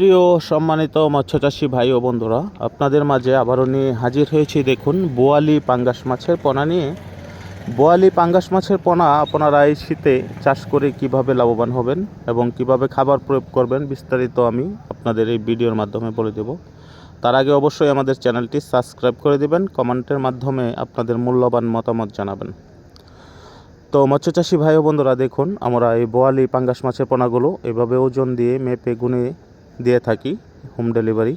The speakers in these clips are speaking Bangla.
সুপ্রিয় সম্মানিত মৎস্যচাষী ভাই ও বন্ধুরা, আপনাদের মাঝে আবারও নিয়ে হাজির হয়েছি দেখুন বোয়ালি পাঙ্গাস মাছের পোনা নিয়ে। বোয়ালি পাঙ্গাস মাছের পোনা আপনারা এই শীতে চাষ করে কীভাবে লাভবান হবেন এবং কীভাবে খাবার প্রয়োগ করবেন বিস্তারিত আমি আপনাদের এই ভিডিওর মাধ্যমে বলে দেব। তার আগে অবশ্যই আমাদের চ্যানেলটি সাবস্ক্রাইব করে দেবেন, কমেন্টের মাধ্যমে আপনাদের মূল্যবান মতামত জানাবেন। তো মৎস্যচাষী ভাই ও বন্ধুরা, দেখুন আমরা এই বোয়ালি পাঙ্গাস মাছের পোনাগুলো এভাবে ওজন দিয়ে মেপে গুনে দিয়ে থাকি হোম ডেলিভারি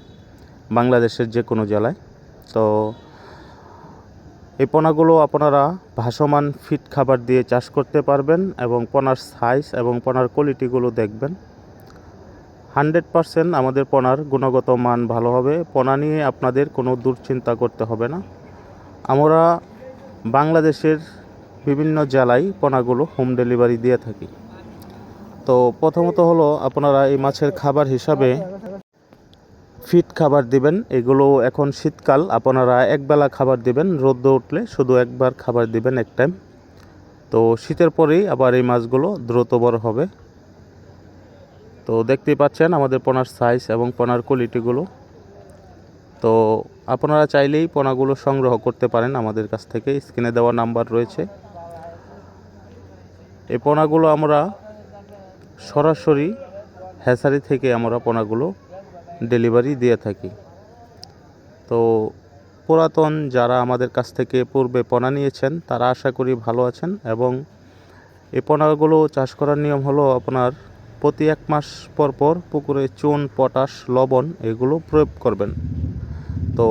বাংলাদেশের যে কোনো জেলায়। তো এই পোনাগুলো আপনারা ভাসমান ফিট খাবার দিয়ে চাষ করতে পারবেন এবং পোনার সাইজ এবং পোনার কোয়ালিটিগুলো দেখবেন। হান্ড্রেড পারসেন্ট আমাদের পোনার গুণগত মান ভালো হবে। পোনা নিয়ে আপনাদের কোনো দুশ্চিন্তা করতে হবে না। আমরা বাংলাদেশের বিভিন্ন জেলায় পোনাগুলো হোম ডেলিভারি দিয়ে থাকি। তো প্রথমত হলো আপনারা এই মাছের খাবার হিসাবে ফিট খাবার দিবেন। এগুলো এখন শীতকাল, আপনারা একবেলা খাবার দিবেন, রোদ্দ উঠলে শুধু একবার খাবার দিবেন এক টাইম তো শীতের পরেই আবার এই মাছগুলো দ্রুত বড় হবে। তো দেখতেই পাচ্ছেন আমাদের পোনার সাইজ এবং পোনার কোয়ালিটিগুলো তো আপনারা চাইলেই পোনাগুলো সংগ্রহ করতে পারেন আমাদের কাছ থেকে। স্ক্রিনে দেওয়া নাম্বার রয়েছে। এই পোনাগুলো আমরা সরাসরি হ্যাসারি থেকে আমরা পোনাগুলো ডেলিভারি দিয়ে থাকি। তো পুরাতন যারা আমাদের কাছ থেকে পূর্বে পোনা নিয়েছেন, তারা আশা করি ভালো আছেন এবং এই পোনাগুলো চাষ করার নিয়ম হলো আপনার প্রতি এক মাস পর পর পুকুরে চুন, পটাশ, লবণ এগুলো প্রয়োগ করবেন। তো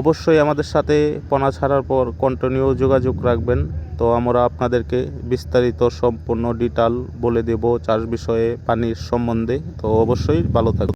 অবশ্যই আমাদের সাথে পোনা ছাড়ার পর কন্টিনিউ যোগাযোগ রাখবেন। তো আমরা আপনাদেরকে বিস্তারিত সম্পূর্ণ ডিটাল বলে দেব চাষ বিষয়ে পানির সম্বন্ধে। তো অবশ্যই ভালো থাকবে